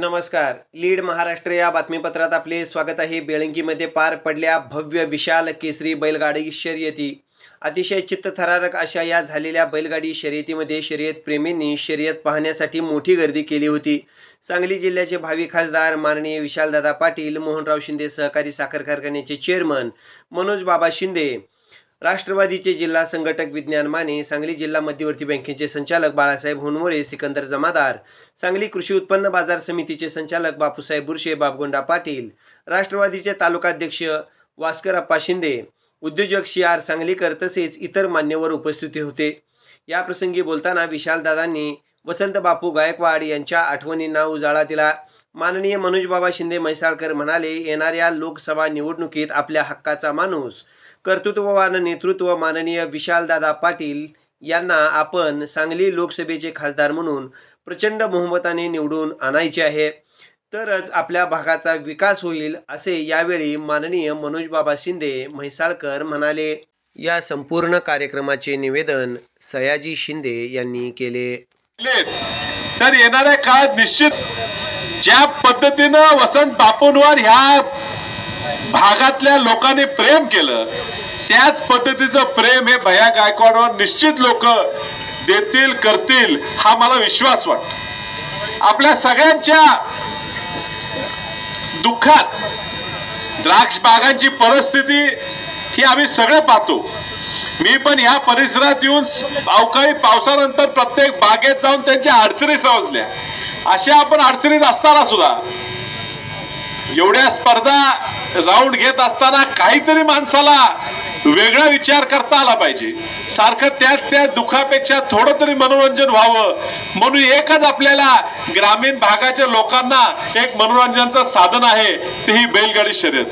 नमस्कार. लीड महाराष्ट्र या बातमीपत्रात आपले स्वागत आहे. बेळंकीमध्ये पार पडल्या भव्य विशाल केसरी बैलगाडी शर्यती. अतिशय चित्तथरारक अशा या झालेल्या बैलगाडी शर्यतीमध्ये शर्यत प्रेमींनी शर्यत पाहण्यासाठी मोठी गर्दी केली होती. सांगली जिल्ह्याचे भावी खासदार माननीय विशालदादा पाटील मोहनराव शिंदे सहकारी साखर कारखान्याचे चेअरमन मनोज बाबा शिंदे राष्ट्रवादीचे जिल्हा संघटक विज्ञान माने सांगली जिल्हा मध्यवर्ती बँकेचे संचालक बाळासाहेब होनमोरे सिकंदर जमादार सांगली कृषी उत्पन्न बाजार समितीचे संचालक बापूसाहेब बुरशे बाबगोंडा पाटील राष्ट्रवादीचे तालुकाध्यक्ष वास्करप्पा शिंदे उद्योजक शी आर सांगलीकर तसेच इतर मान्यवर उपस्थित होते. या प्रसंगी बोलताना विशालदादांनी वसंत बापू गायकवाड यांच्या आठवणींना उजाळा दिला. माननीय मनोजबाबा शिंदे म्हैसाळकर म्हणाले येणाऱ्या लोकसभा निवडणुकीत आपल्या हक्काचा माणूस कर्तृत्ववान नेतृत्व माननीय विशालदादा पाटील यांना आपण सांगली लोकसभेचे खासदार म्हणून प्रचंड बहुमताने निवडून आणायचे आहे. तरच आपल्या भागाचा विकास होईल असे यावेळी माननीय मनोजबाबा शिंदे म्हैसाळकर म्हणाले. या संपूर्ण कार्यक्रमाचे निवेदन सयाजी शिंदे यांनी केले. तर येणाऱ्या काळात निश्चित ज्या पद्धतीनं वसंत बापूंवर ह्या भागातल्या लोकांनी प्रेम केलं. त्याच पद्धतीचं प्रेम हे भया गायकवाडवर निश्चित लोक देतील करतील हा मला विश्वास वाटतो. आपल्या सगळ्यांच्या दुःखात द्राक्ष बागांची परिस्थिती ही आम्ही सगळे पाहतो. मी पण ह्या परिसरात येऊन अवकाळी पावसानंतर प्रत्येक बागेत जाऊन त्यांच्या अडचणी समजल्या. अशा आपण अडचणीत असताना सुद्धा एवढ्या स्पर्धा राऊंड घेत असताना काहीतरी माणसाला वेगळा विचार करता आला पाहिजे. सारखं त्याच त्या दुःखापेक्षा थोडं तरी मनोरंजन व्हावं. म्हणून एकच आपल्याला ग्रामीण भागाच्या लोकांना एक मनोरंजनाचं साधन आहे ते ही बैलगाडी शर्यत.